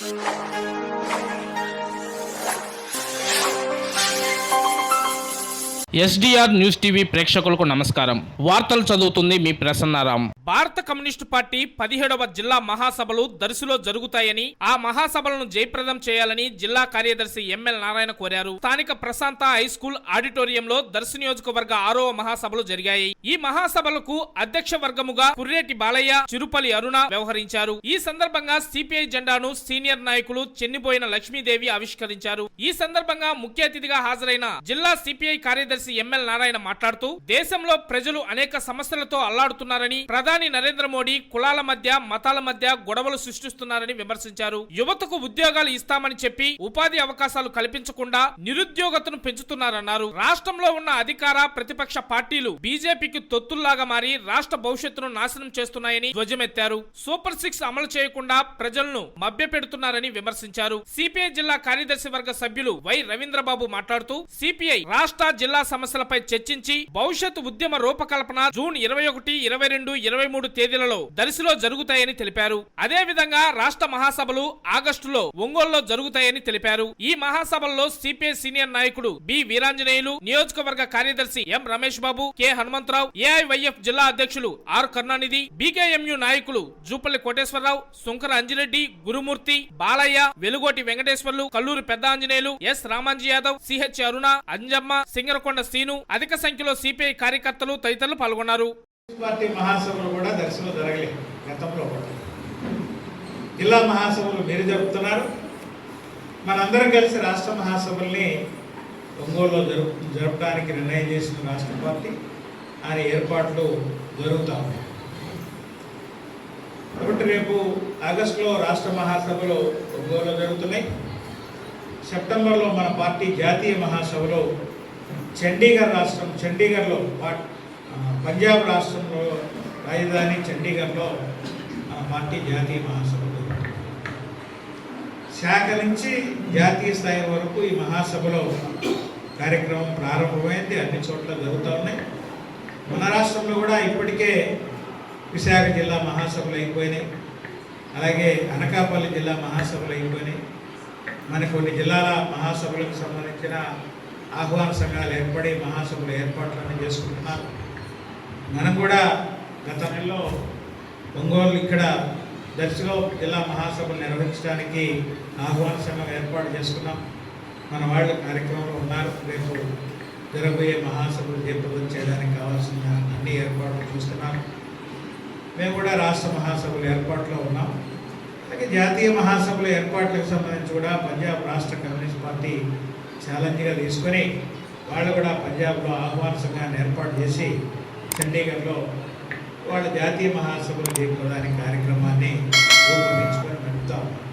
Música SDR news TV ప్రేక్షకులకు నమస్కారం. వార్తలు చదువుతుంది మీ ప్రసన్నారాం. భారత కమ్యూనిస్టు పార్టీ పదిహేడవ జిల్లా మహాసభలు దర్శిలో జరుగుతాయని ఆ మహాసభలను జయప్రదం చేయాలని జిల్లా కార్యదర్శి ఎంఎల్ నారాయణ కోరారు. స్థానిక ప్రశాంత హై స్కూల్ ఆడిటోరియంలో దర్శి నియోజకవర్గ ఆరవ మహాసభలు జరిగాయి. ఈ మహాసభలకు అధ్యక్ష వర్గముగా కుర్రేటి బాలయ్య చిరుపలి అరుణ వ్యవహరించారు. ఈ సందర్భంగా సిపిఐ జెండాను సీనియర్ నాయకులు చెన్నిపోయిన లక్ష్మీదేవి ఆవిష్కరించారు. ఈ సందర్భంగా ముఖ్య అతిథిగా హాజరైన జిల్లా సిపిఐ కార్యదర్శి ఎంఎల్ నారాయణ మాట్లాడుతూ దేశంలో ప్రజలు అనేక సమస్యలతో అల్లాడుతున్నారని ప్రధాని నరేంద్ర మోడీ కులాల మధ్య మతాల మధ్య గొడవలు సృష్టిస్తున్నారని విమర్శించారు. యువతకు ఉద్యోగాలు ఇస్తామని చెప్పి ఉపాధి అవకాశాలు కల్పించకుండా నిరుద్యోగతను పెంచుతున్నారన్నారు. రాష్ట్రంలో ఉన్న అధికార ప్రతిపక్ష పార్టీలు బీజేపీకి తొత్తుల్లాగా మారి రాష్ట్ర భవిష్యత్తును నాశనం చేస్తున్నాయని ధ్వజమెత్తారు. సూపర్ సిక్స్ అమలు చేయకుండా ప్రజలను మభ్యపెడుతున్నారని విమర్శించారు. సిపిఐ జిల్లా కార్యదర్శి వర్గ సభ్యులు వై రవీంద్రబాబు మాట్లాడుతూ సిపిఐ రాష్ట్ర జిల్లా సమస్యలపై చర్చించి భవిష్యత్ ఉద్యమ రూపకల్పన జూన్ ఇరవై ఒకటి ఇరవై రెండు ఇరవై మూడు తేదీలలో దర్శిలో జరుగుతాయని తెలిపారు. అదే విధంగా రాష్ట్ర మహాసభలు ఆగస్టులో ఒంగోలులో జరుగుతాయని తెలిపారు. ఈ మహాసభల్లో సిపిఐ సీనియర్ నాయకుడు బి వీరాంజనేయులు నియోజకవర్గ కార్యదర్శి M Ramesh Babu K Hanumantharao AIYF జిల్లా అధ్యక్షులు ఆర్ కరుణానిధి బీకేఎంయు నాయకులు జూపల్లి కోటేశ్వరరావు సుంకర అంజిరెడ్డి గురుమూర్తి బాలయ్య వెలుగోటి వెంకటేశ్వర్లు కల్లూరి పెద్ద ఆంజనేయులు ఎస్ రామాంజీ యాదవ్ సిహెచ్ అరుణ అంజమ్మ సింగరకొండ సీను అధిక సంఖ్యలో సిపిఐ కార్యకర్తలు తదితరులు పాల్గొన్నారు. పార్టీ మహాసభలు కూడా దర్శనం జరగలేదు గతంలో జిల్లా మహాసభలు మీరు జరుపుతున్నారు. మనందరం కలిసి రాష్ట్ర మహాసభల్ని ఒంగోలులో జరుపు జరపడానికి నిర్ణయం చేసిన రాష్ట్ర పార్టీ. ఆయన ఏర్పాట్లు జరుగుతూ ఉన్నాయి. కాబట్టి రేపు ఆగస్టులో రాష్ట్ర మహాసభలు ఒంగోలులో జరుగుతున్నాయి. సెప్టెంబర్లో మన పార్టీ జాతీయ మహాసభలో చండీగఢ్ రాష్ట్రం చండీగఢ్లో పంజాబ్ రాష్ట్రంలో రాజధాని చండీగఢ్లో పార్టీ జాతీయ మహాసభ. శాఖ నుంచి జాతీయ స్థాయి వరకు ఈ మహాసభలో కార్యక్రమం ప్రారంభమైంది. అన్ని చోట్ల జరుగుతూ ఉన్నాయి. మన రాష్ట్రంలో కూడా ఇప్పటికే విశాఖ జిల్లా మహాసభలు అయిపోయినాయి. అలాగే అనకాపల్లి జిల్లా మహాసభలు అయిపోయినాయి. మన కొన్ని జిల్లాల మహాసభలకు సంబంధించిన ఆహ్వాన సంఘాలు ఏర్పడి మహాసభలు ఏర్పాట్లన్నీ చేసుకుంటున్నారు. మనం కూడా గత నెలలో ఒంగోలు ఇక్కడ దర్శిలో జిల్లా మహాసభలు నిర్వహించడానికి ఆహ్వాన సంఘం ఏర్పాటు చేసుకున్నాం. మన వాళ్ళు కార్యక్రమంలో ఉన్నారు. రేపు జరగబోయే మహాసభలు జయప్రదం చేయడానికి కావాల్సిన అన్ని ఏర్పాట్లు చూస్తున్నాం. మేము కూడా రాష్ట్ర మహాసభలు ఏర్పాట్లో ఉన్నాం. అలాగే జాతీయ మహాసభల ఏర్పాట్లకు సంబంధించి కూడా పంజాబ్ రాష్ట్ర కమ్యూనిస్ట్ పార్టీ ఛాలెంజ్గా తీసుకొని వాళ్ళు కూడా పంజాబ్లో ఆహ్వాన సంఘాన్ని ఏర్పాటు చేసి చండీగఢ్లో వాళ్ళ జాతీయ మహాసభలు జయప్రదానికి కార్యక్రమాన్ని రూపొందించుకొని నడుపుతా ఉన్నారు.